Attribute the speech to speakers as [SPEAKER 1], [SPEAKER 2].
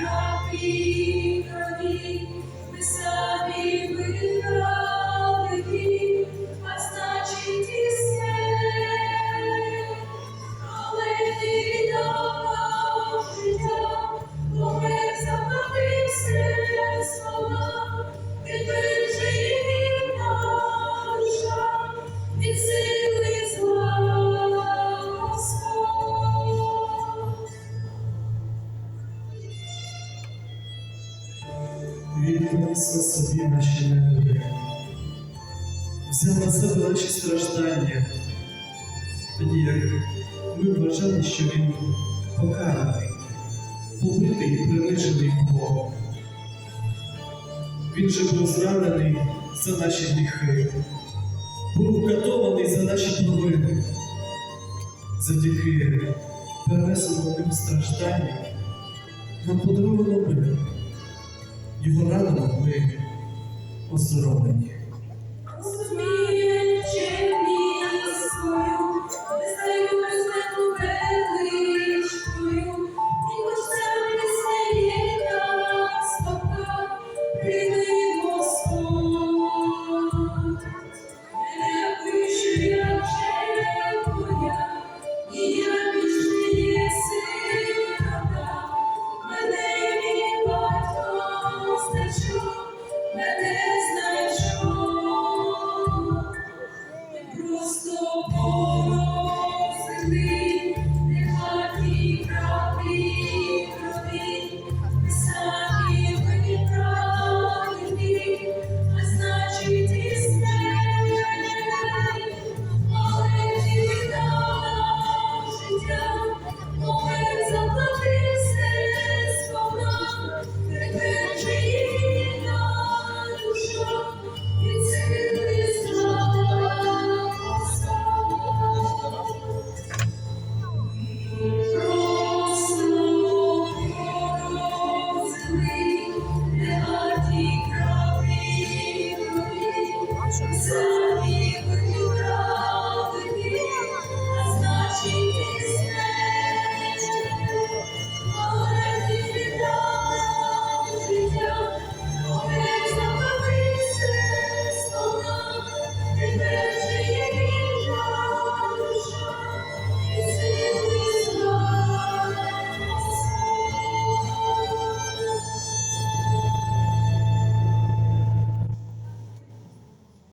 [SPEAKER 1] Drop me, honey, with some негри. Взяв на себе наші страждання, тоді як ми вважали, що він покараний, побитий і принижений Богом. Він же був зранений за наші гріхи, був катований за наші провини. Завдяки перенесеному ним стражданням нам подаровано мир його ранами ми осоромлені. Yeah.